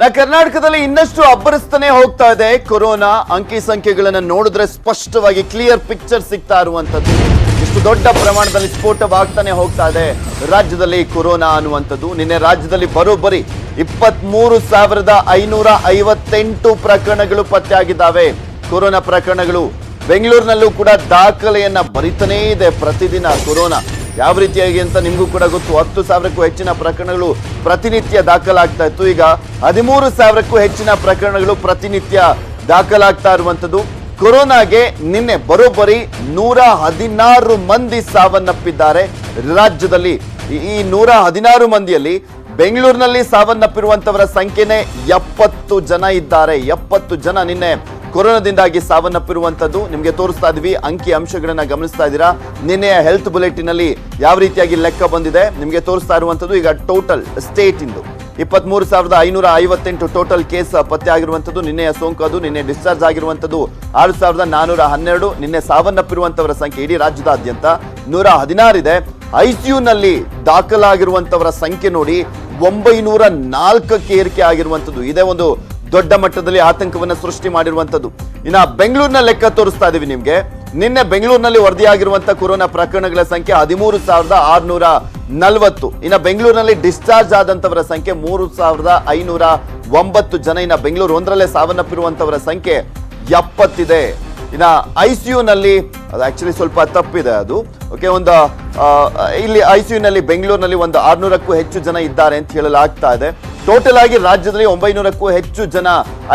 ನಾ ಕರ್ನಾಟಕದಲ್ಲಿ ಇನ್ನಷ್ಟು ಅಬ್ಬರಿಸ್ತಾನೆ ಹೋಗ್ತಾ ಇದೆ. ಕೊರೋನಾ ಅಂಕಿ ಸಂಖ್ಯೆಗಳನ್ನು ನೋಡಿದ್ರೆ ಸ್ಪಷ್ಟವಾಗಿ ಕ್ಲಿಯರ್ ಪಿಕ್ಚರ್ ಸಿಗ್ತಾ ಇರುವಂತದ್ದು ಇಷ್ಟು ದೊಡ್ಡ ಪ್ರಮಾಣದಲ್ಲಿ ಸ್ಫೋಟವಾಗ್ತಾನೆ ಹೋಗ್ತಾ ಇದೆ ರಾಜ್ಯದಲ್ಲಿ ಕೊರೋನಾ ಅನ್ನುವಂಥದ್ದು. ನಿನ್ನೆ ರಾಜ್ಯದಲ್ಲಿ ಬರೋಬ್ಬರಿ ಇಪ್ಪತ್ತ್ ಮೂರು ಸಾವಿರದ ಐನೂರ ಐವತ್ತೆಂಟು ಪ್ರಕರಣಗಳು ಪತ್ತೆಯಾಗಿದ್ದಾವೆ. ಕೊರೋನಾ ಪ್ರಕರಣಗಳು ಬೆಂಗಳೂರಿನಲ್ಲೂ ಕೂಡ ದಾಖಲೆಯನ್ನ ಬರಿತಾನೇ ಇದೆ ಪ್ರತಿದಿನ ಕೊರೋನಾ. ಯಾವ ರೀತಿಯಾಗಿ ಅಂತ ನಿಮಗೂ ಕೂಡ ಗೊತ್ತು. ಹತ್ತು ಸಾವಿರಕ್ಕೂ ಹೆಚ್ಚಿನ ಪ್ರಕರಣಗಳು ಪ್ರತಿನಿತ್ಯ ದಾಖಲಾಗ್ತಾ ಇತ್ತು. ಈಗ ಹದಿಮೂರು ಸಾವಿರಕ್ಕೂ ಹೆಚ್ಚಿನ ಪ್ರಕರಣಗಳು ಪ್ರತಿನಿತ್ಯ ದಾಖಲಾಗ್ತಾ ಇರುವಂಥದ್ದು. ಕೊರೋನಾಗೆ ನಿನ್ನೆ ಬರೋಬ್ಬರಿ ನೂರ ಹದಿನಾರು ಮಂದಿ ಸಾವನ್ನಪ್ಪಿದ್ದಾರೆ. ರಾಜ್ಯದಲ್ಲಿ ಈ- ನೂರ ಹದಿನಾರು ಮಂದಿಯಲ್ಲಿ ಬೆಂಗಳೂರಿನಲ್ಲಿ ಸಾವನ್ನಪ್ಪಿರುವಂತವರ ಸಂಖ್ಯೆನೇ ಎಪ್ಪತ್ತು ಜನ ಇದ್ದಾರೆ. ಎಪ್ಪತ್ತು ಜನ ನಿನ್ನೆ ಕೊರೋನಾದಿಂದಾಗಿ ಸಾವನ್ನಪ್ಪಿರುವಂತದ್ದು. ನಿಮಗೆ ತೋರಿಸ್ತಾ ಇದೀವಿ. ಅಂಕಿ ಅಂಶಗಳನ್ನ ಗಮನಿಸ್ತಾ ಇದ್ದೀರಾ? ನಿನ್ನೆಯ ಹೆಲ್ತ್ ಬುಲೆಟಿನ್ ಅಲ್ಲಿ ಯಾವ ರೀತಿಯಾಗಿ ಲೆಕ್ಕ ಬಂದಿದೆ? ನಿಮಗೆ ತೋರಿಸ್ತಾ ಇರುವಂತದ್ದು ಈಗ ಟೋಟಲ್ ಸ್ಟೇಟ್ ಇಂದು. ಇಪ್ಪತ್ಮೂರು ಸಾವಿರದ ಐನೂರ ಐವತ್ತೆಂಟು ಟೋಟಲ್ ಕೇಸ್ ಪತ್ತೆ ಆಗಿರುವಂಥದ್ದು ನಿನ್ನೆಯ ಸೋಂಕು ಅದು. ನಿನ್ನೆ ಡಿಸ್ಚಾರ್ಜ್ ಆಗಿರುವಂತದ್ದು ಆರು ಸಾವಿರದ ನಾನೂರ ಹನ್ನೆರಡು. ನಿನ್ನೆ ಸಾವನ್ನಪ್ಪಿರುವಂತವರ ಸಂಖ್ಯೆ ಇಡೀ ರಾಜ್ಯದಾದ್ಯಂತ ನೂರ ಹದಿನಾರಿದೆ ಐಸಿಯುನಲ್ಲಿ ದಾಖಲಾಗಿರುವಂತವರ ಸಂಖ್ಯೆ ನೋಡಿ ಒಂಬೈನೂರ ನಾಲ್ಕಕ್ಕೆ ಏರಿಕೆ ಆಗಿರುವಂಥದ್ದು ಇದೇ ಒಂದು ದೊಡ್ಡ ಮಟ್ಟದಲ್ಲಿ ಆತಂಕವನ್ನು ಸೃಷ್ಟಿ ಮಾಡಿರುವಂಥದ್ದು ಇನ್ನ ಬೆಂಗಳೂರಿನ ಲೆಕ್ಕ ತೋರಿಸ್ತಾ ಇದೀವಿ ನಿಮಗೆ. ನಿನ್ನೆ ಬೆಂಗಳೂರಿನಲ್ಲಿ ವರದಿಯಾಗಿರುವಂತಹ ಕೊರೋನಾ ಪ್ರಕರಣಗಳ ಸಂಖ್ಯೆ ಹದಿಮೂರು ಸಾವಿರದ ಆರ್ನೂರ ನಲವತ್ತು. ಇನ್ನ ಬೆಂಗಳೂರಿನಲ್ಲಿ ಡಿಸ್ಚಾರ್ಜ್ ಆದಂತವರ ಸಂಖ್ಯೆ ಮೂರು ಸಾವಿರದ ಐನೂರ ಒಂಬತ್ತು ಜನ. ಇನ್ನ ಬೆಂಗಳೂರು ಒಂದರಲ್ಲೇ ಸಾವನ್ನಪ್ಪಿರುವಂತವರ ಸಂಖ್ಯೆ ಎಪ್ಪತ್ತಿದೆ. ಇನ್ನ ಐ ಸಿ ಯುನಲ್ಲಿ ಅದು ಆಕ್ಚುಲಿ ಸ್ವಲ್ಪ ತಪ್ಪಿದೆ ಅದು. ಓಕೆ ಒಂದು ಇಲ್ಲಿ ಐ ಸಿ ಯುನಲ್ಲಿ ಬೆಂಗಳೂರಿನಲ್ಲಿ ಒಂದು ಆರ್ನೂರಕ್ಕೂ ಹೆಚ್ಚು ಜನ ಇದ್ದಾರೆ ಅಂತ ಹೇಳಲಾಗ್ತಾ ಇದೆ. ಟೋಟಲ್ ಆಗಿ ರಾಜ್ಯದಲ್ಲಿ ಒಂಬೈನೂರಕ್ಕೂ ಹೆಚ್ಚು ಜನ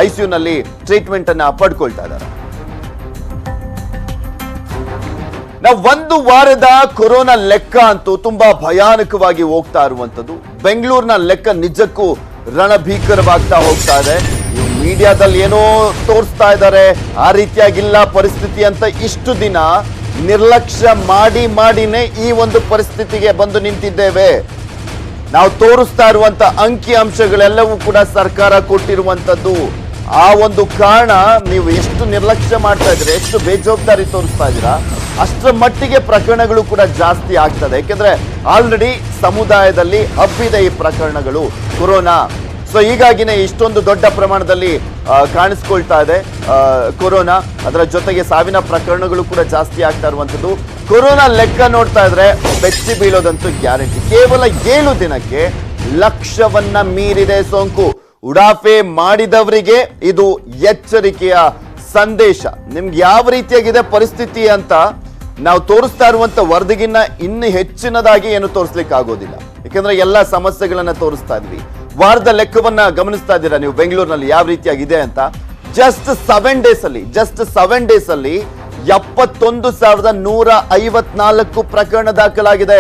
ಐ ಸಿ ಯುನಲ್ಲಿ ಟ್ರೀಟ್ಮೆಂಟ್ ಅನ್ನ ಪಡ್ಕೊಳ್ತಾ ಇದ್ದಾರೆ. ನಾವು ಒಂದು ವಾರದ ಕೊರೋನಾ ಲೆಕ್ಕ ಅಂತೂ ತುಂಬಾ ಭಯಾನಕವಾಗಿ ಹೋಗ್ತಾ ಇರುವಂಥದ್ದು ಬೆಂಗಳೂರಿನ ಲೆಕ್ಕ ನಿಜಕ್ಕೂ ರಣಭೀಕರವಾಗ್ತಾ ಹೋಗ್ತಾ ಇದೆ. ಮೀಡಿಯಾದಲ್ಲಿ ಏನೋ ತೋರಿಸ್ತಾ ಇದ್ದಾರೆ, ಆ ರೀತಿಯಾಗಿಲ್ಲ ಪರಿಸ್ಥಿತಿ ಅಂತ ಇಷ್ಟು ದಿನ ನಿರ್ಲಕ್ಷ್ಯ ಮಾಡಿ ಮಾಡಿನೇ ಈ ಒಂದು ಪರಿಸ್ಥಿತಿಗೆ ಬಂದು ನಿಂತಿದ್ದೇವೆ. ನಾವು ತೋರಿಸ್ತಾ ಇರುವಂತ ಅಂಕಿ ಅಂಶಗಳೆಲ್ಲವೂ ಕೂಡ ಸರ್ಕಾರ ಕೊಟ್ಟಿರುವಂತದ್ದು. ಆ ಒಂದು ಕಾರಣ ನೀವು ಎಷ್ಟು ನಿರ್ಲಕ್ಷ್ಯ ಮಾಡ್ತಾ ಇದ್ರೆ ಎಷ್ಟು ಬೇಜವಾಬ್ದಾರಿ ತೋರಿಸ್ತಾ ಇದ್ದೀರಾ, ಅಷ್ಟರ ಮಟ್ಟಿಗೆ ಪ್ರಕರಣಗಳು ಕೂಡ ಜಾಸ್ತಿ ಆಗ್ತದೆ. ಯಾಕೆಂದ್ರೆ ಆಲ್ರೆಡಿ ಸಮುದಾಯದಲ್ಲಿ ಹಬ್ಬಿದೆ ಈ ಪ್ರಕರಣಗಳು, ಕೊರೋನಾ. ಸೊ ಹೀಗಾಗಿನೇ ಇಷ್ಟೊಂದು ದೊಡ್ಡ ಪ್ರಮಾಣದಲ್ಲಿ ಕಾಣಿಸ್ಕೊಳ್ತಾ ಇದೆ. ಕೊರೋನಾ, ಅದರ ಜೊತೆಗೆ ಸಾವಿನ ಪ್ರಕರಣಗಳು ಕೂಡ ಜಾಸ್ತಿ ಆಗ್ತಾ ಇರುವಂಥದ್ದು. ಕೊರೋನಾ ಲೆಕ್ಕ ನೋಡ್ತಾ ಇದ್ರೆ ಬೆಚ್ಚಿ ಬೀಳೋದಂತೂ ಗ್ಯಾರಂಟಿ. ಕೇವಲ ಏಳು ದಿನಕ್ಕೆ ಲಕ್ಷವನ್ನ ಮೀರಿದೆ ಸೋಂಕು. ಉಡಾಫೆ ಮಾಡಿದವರಿಗೆ ಇದು ಎಚ್ಚರಿಕೆಯ ಸಂದೇಶ. ನಿಮ್ಗೆ ಯಾವ ರೀತಿಯಾಗಿದೆ ಪರಿಸ್ಥಿತಿ ಅಂತ ನಾವು ತೋರಿಸ್ತಾ ಇರುವಂತ ವರದಿಗಿನ್ನ ಇನ್ನು ಹೆಚ್ಚಿನದಾಗಿ ಏನು ತೋರಿಸ್ಲಿಕ್ಕೆ ಆಗೋದಿಲ್ಲ ಯಾಕಂದ್ರೆ ಎಲ್ಲಾ ಸಮಸ್ಯೆಗಳನ್ನ ತೋರಿಸ್ತಾ ಇದ್ವಿ. ವಾರದ ಲೆಕ್ಕವನ್ನ ಗಮನಿಸ್ತಾ ಇದ್ದೀರಾ ನೀವು? ಬೆಂಗಳೂರಿನಲ್ಲಿ ಯಾವ ರೀತಿಯಾಗಿದೆ ಅಂತ? ಜಸ್ಟ್ ಸೆವೆನ್ ಡೇಸ್ ಅಲ್ಲಿ ಜಸ್ಟ್ ಸೆವೆನ್ ಡೇಸ್ ಅಲ್ಲಿ ಎಪ್ಪತ್ತೊಂದು ಸಾವಿರದ ನೂರ ಐವತ್ನಾಲ್ಕು ಪ್ರಕರಣ ದಾಖಲಾಗಿದೆ.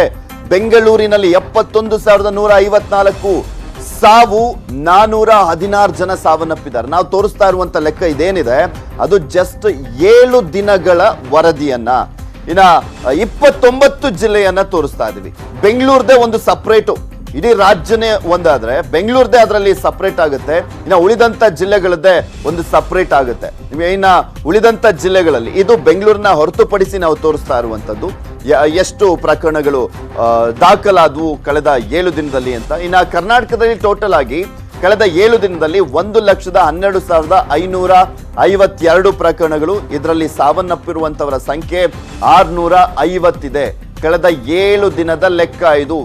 ಬೆಂಗಳೂರಿನಲ್ಲಿ ಎಪ್ಪತ್ತೊಂದು ಸಾವಿರದ ನೂರ ಐವತ್ನಾಲ್ಕು ಸಾವು ನಾನೂರ ಹದಿನಾರು ಜನ ಸಾವನ್ನಪ್ಪಿದ್ದಾರೆ. ನಾವು ತೋರಿಸ್ತಾ ಇರುವಂತ ಲೆಕ್ಕ ಇದೇನಿದೆ? ಅದು ಜಸ್ಟ್ ಏಳು ದಿನಗಳ ವರದಿಯನ್ನ. ಇನ್ನ ಇಪ್ಪತ್ತೊಂಬತ್ತು ಜಿಲ್ಲೆಯನ್ನ ತೋರಿಸ್ತಾ ಇದೀವಿ. ಬೆಂಗಳೂರದೇ ಒಂದು ಸಪ್ರೇಟು ಇಡೀ ರಾಜ್ಯನೇ ಒಂದಾದ್ರೆ ಬೆಂಗಳೂರದೇ ಅದರಲ್ಲಿ ಸಪ್ರೇಟ್ ಆಗುತ್ತೆ. ಇನ್ನು ಉಳಿದಂತ ಜಿಲ್ಲೆಗಳದ್ದೇ ಒಂದು ಸಪ್ರೇಟ್ ಆಗುತ್ತೆ. ಇನ್ನು ಉಳಿದಂತ ಜಿಲ್ಲೆಗಳಲ್ಲಿ ಇದು ಬೆಂಗಳೂರಿನ ಹೊರತುಪಡಿಸಿ ನಾವು ತೋರಿಸ್ತಾ ಇರುವಂತದ್ದು ಎಷ್ಟು ಪ್ರಕರಣಗಳು ದಾಖಲಾದವು ಕಳೆದ ಏಳು ದಿನದಲ್ಲಿ ಅಂತ. ಇನ್ನು ಕರ್ನಾಟಕದಲ್ಲಿ ಟೋಟಲ್ ಆಗಿ ಕಳೆದ ಏಳು ದಿನದಲ್ಲಿ ಒಂದು ಲಕ್ಷದ ಹನ್ನೆರಡು ಸಾವಿರದ ಐನೂರ ಐವತ್ತೆರಡು ಪ್ರಕರಣಗಳು ಇದರಲ್ಲಿ ಸಾವನ್ನಪ್ಪಿರುವಂತವರ ಸಂಖ್ಯೆ ಆರ್ನೂರ ಐವತ್ತಿದೆ. ಕಳೆದ ಏಳು ದಿನದ ಲೆಕ್ಕ ಇದು.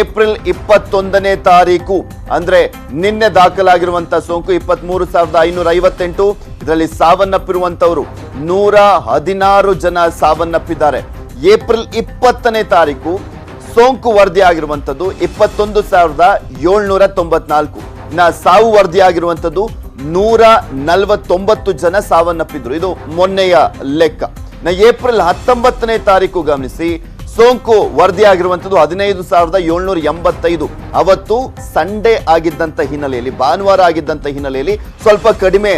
ಏಪ್ರಿಲ್ ಇಪ್ಪತ್ತೊಂದನೇ ತಾರೀಕು. ಅಂದ್ರೆ ನಿನ್ನೆ ದಾಖಲಾಗಿರುವಂತಹ ಸೋಂಕು ಇಪ್ಪತ್ತ್ ಮೂರು ಸಾವಿರದ ಐನೂರ ಐವತ್ತೆಂಟು. ಇದರಲ್ಲಿ ಸಾವನ್ನಪ್ಪಿರುವಂತವರು ನೂರ ಹದಿನಾರು ಜನ ಸಾವನ್ನಪ್ಪಿದ್ದಾರೆ. ಏಪ್ರಿಲ್ ಇಪ್ಪತ್ತನೇ ತಾರೀಕು ಸೋಂಕು ವರದಿ ಆಗಿರುವಂಥದ್ದು ಇಪ್ಪತ್ತೊಂದು ಸಾವಿರದ ಏಳ್ನೂರ ತೊಂಬತ್ನಾಲ್ಕು. ಇನ್ನ ಸಾವು ವರದಿ ಆಗಿರುವಂತದ್ದು ನೂರ ನಲವತ್ತೊಂಬತ್ತು ಜನ ಸಾವನ್ನಪ್ಪಿದ್ರು. ಇದು ಮೊನ್ನೆಯ ಲೆಕ್ಕ. ನ ಏಪ್ರಿಲ್ ಹತ್ತೊಂಬತ್ತನೇ ತಾರೀಕು ಗಮನಿಸಿ ಸೋಂಕು ವರದಿ ಆಗಿರುವಂತದ್ದು ಹದಿನೈದು ಸಾವಿರದ ಏಳ್ನೂರ ಎಂಬತ್ತೈದು. ಅವತ್ತು ಸಂಡೇ ಆಗಿದ್ದಂಥ ಹಿನ್ನೆಲೆಯಲ್ಲಿ, ಭಾನುವಾರ ಆಗಿದ್ದಂಥ ಹಿನ್ನೆಲೆಯಲ್ಲಿ ಸ್ವಲ್ಪ ಕಡಿಮೆ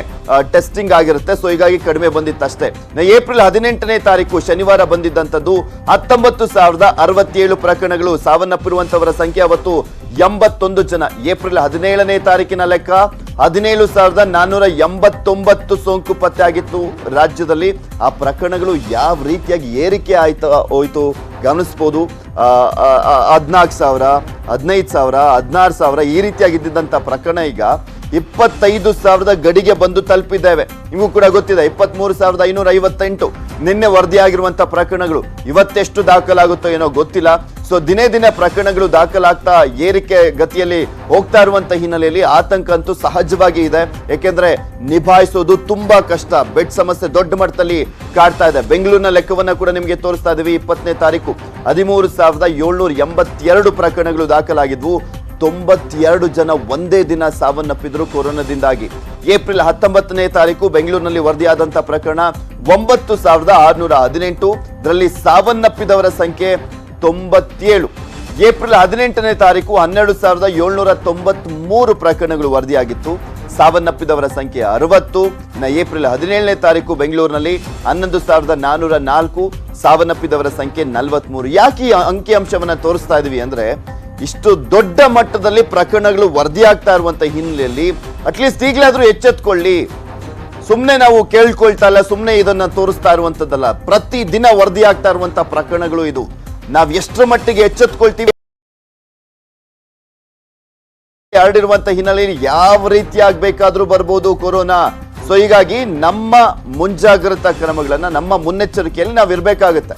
ಟೆಸ್ಟಿಂಗ್ ಆಗಿರುತ್ತೆ. ಸೊ ಹೀಗಾಗಿ ಕಡಿಮೆ ಬಂದಿತ್ತಷ್ಟೇ. ನ, ಏಪ್ರಿಲ್ ಹದಿನೆಂಟನೇ ತಾರೀಕು ಶನಿವಾರ ಬಂದಿದ್ದಂಥದ್ದು ಹತ್ತೊಂಬತ್ತು ಸಾವಿರದ ಅರವತ್ತೇಳು ಪ್ರಕರಣಗಳು ಸಾವನ್ನಪ್ಪಿರುವಂತವರ ಸಂಖ್ಯೆ ಅವತ್ತು ಎಂಬತ್ತೊಂದು ಜನ. ಏಪ್ರಿಲ್ ಹದಿನೇಳನೇ ತಾರೀಕಿನ ಲೆಕ್ಕ ಹದಿನೇಳು ಸಾವಿರದ ನಾನ್ನೂರ ಎಂಬತ್ತೊಂಬತ್ತು ಸೋಂಕು ಪತ್ತೆ ಆಗಿತ್ತು. ರಾಜ್ಯದಲ್ಲಿ ಆ ಪ್ರಕರಣಗಳು ಯಾವ ರೀತಿಯಾಗಿ ಏರಿಕೆ ಆಯ್ತು, ಹೋಯ್ತು ಗಮನಿಸ್ಬೋದು. ಹದಿನಾಲ್ಕು ಸಾವಿರ, ಹದಿನೈದು ಸಾವಿರ, ಹದಿನಾರು ಸಾವಿರ ಈ ರೀತಿಯಾಗಿ ಇದ್ದಿದ್ದಂಥ ಪ್ರಕರಣ ಈಗ ಇಪ್ಪತ್ತೈದು ಸಾವಿರದ ಗಡಿಗೆ ಬಂದು ತಲುಪಿದ್ದೇವೆ. ನಿಮಗೂ ಕೂಡ ಗೊತ್ತಿದೆ ಇಪ್ಪತ್ತ್ ಮೂರು ಸಾವಿರದ ಐನೂರ ಐವತ್ತೆಂಟು ನಿನ್ನೆ ವರದಿಯಾಗಿರುವಂಥ ಪ್ರಕರಣಗಳು ಇವತ್ತೆಷ್ಟು ದಾಖಲಾಗುತ್ತೋ ಏನೋ ಗೊತ್ತಿಲ್ಲ. ಸೊ ದಿನೇ ದಿನೇ ಪ್ರಕರಣಗಳು ದಾಖಲಾಗ್ತಾ ಏರಿಕೆ ಗತಿಯಲ್ಲಿ ಹೋಗ್ತಾ ಇರುವಂತ ಹಿನ್ನೆಲೆಯಲ್ಲಿ ಆತಂಕ ಅಂತೂ ಸಹಜವಾಗಿ ಇದೆ. ಏಕೆಂದರೆ ನಿಭಾಯಿಸೋದು ತುಂಬಾ ಕಷ್ಟ. ಬೆಡ್ ಸಮಸ್ಯೆ ದೊಡ್ಡ ಮಟ್ಟದಲ್ಲಿ ಕಾಡ್ತಾ ಇದೆ. ಬೆಂಗಳೂರಿನ ಲೆಕ್ಕವನ್ನ ಕೂಡ ನಿಮಗೆ ತೋರಿಸ್ತಾ ಇದ್ದೀವಿ. ಇಪ್ಪತ್ತನೇ ತಾರೀಕು ಹದಿಮೂರು ಸಾವಿರದ ಏಳ್ನೂರ ಎಂಬತ್ತೆರಡು ಪ್ರಕರಣಗಳು ದಾಖಲಾಗಿದ್ವು. ತೊಂಬತ್ತೆರಡು ಜನ ಒಂದೇ ದಿನ ಸಾವನ್ನಪ್ಪಿದ್ರು ಕೊರೋನಾದಿಂದಾಗಿ. ಏಪ್ರಿಲ್ ಹತ್ತೊಂಬತ್ತನೇ ತಾರೀಕು ಬೆಂಗಳೂರಿನಲ್ಲಿ ವರದಿಯಾದಂತಹ ಪ್ರಕರಣ ಒಂಬತ್ತು ಸಾವಿರದ ಆರುನೂರ ಹದಿನೆಂಟು, ಇದರಲ್ಲಿ ಸಾವನ್ನಪ್ಪಿದವರ ಸಂಖ್ಯೆ ತೊಂಬತ್ತೇಳು. ಏಪ್ರಿಲ್ ಹದಿನೆಂಟನೇ ತಾರೀಕು ಹನ್ನೆರಡು ಸಾವಿರದ ಏಳ್ನೂರ ತೊಂಬತ್ ಮೂರು ಪ್ರಕರಣಗಳು ವರದಿಯಾಗಿತ್ತು. ಸಾವನ್ನಪ್ಪಿದವರ ಸಂಖ್ಯೆ ಅರವತ್ತು. ಇನ್ನು ಏಪ್ರಿಲ್ ಹದಿನೇಳನೇ ತಾರೀಕು ಬೆಂಗಳೂರಿನಲ್ಲಿ ಹನ್ನೊಂದು ಸಾವಿರದ ನಾನೂರ ನಾಲ್ಕು, ಸಾವನ್ನಪ್ಪಿದವರ ಸಂಖ್ಯೆ ನಲವತ್ಮೂರು. ಯಾಕೆ ಈ ಅಂಕಿಅಂಶವನ್ನು ತೋರಿಸ್ತಾ ಇದ್ದೀವಿ ಅಂದ್ರೆ ಇಷ್ಟು ದೊಡ್ಡ ಮಟ್ಟದಲ್ಲಿ ಪ್ರಕರಣಗಳು ವರದಿಯಾಗ್ತಾ ಇರುವಂತ ಹಿನ್ನೆಲೆಯಲ್ಲಿ ಅಟ್ಲೀಸ್ಟ್ ಈಗಲಾದ್ರೂ ಎಚ್ಚೆತ್ಕೊಳ್ಳಿ. ಸುಮ್ಮನೆ ನಾವು ಕೇಳ್ಕೊಳ್ತಾ ಇಲ್ಲ ಸುಮ್ಮನೆ ಇದನ್ನ ತೋರಿಸ್ತಾ ಇರುವಂಥದ್ದಲ್ಲ ಪ್ರತಿ ದಿನ ಆಗ್ತಾ ಇರುವಂತ ಪ್ರಕರಣಗಳು ಇದು. ನಾವು ಎಷ್ಟರ ಮಟ್ಟಿಗೆ ಎಚ್ಚೆತ್ಕೊಳ್ತೀವಿ? ಹರಡಿರುವಂತ ಹಿನ್ನೆಲೆಯಲ್ಲಿ ಯಾವ ರೀತಿ ಆಗ್ಬೇಕಾದ್ರೂ ಬರ್ಬೋದು ಕೊರೋನಾ. ಸೊ ಹೀಗಾಗಿ ನಮ್ಮ ಮುಂಜಾಗ್ರತಾ ಕ್ರಮಗಳನ್ನ, ನಮ್ಮ ಮುನ್ನೆಚ್ಚರಿಕೆಯಲ್ಲಿ ನಾವು ಇರ್ಬೇಕಾಗತ್ತೆ.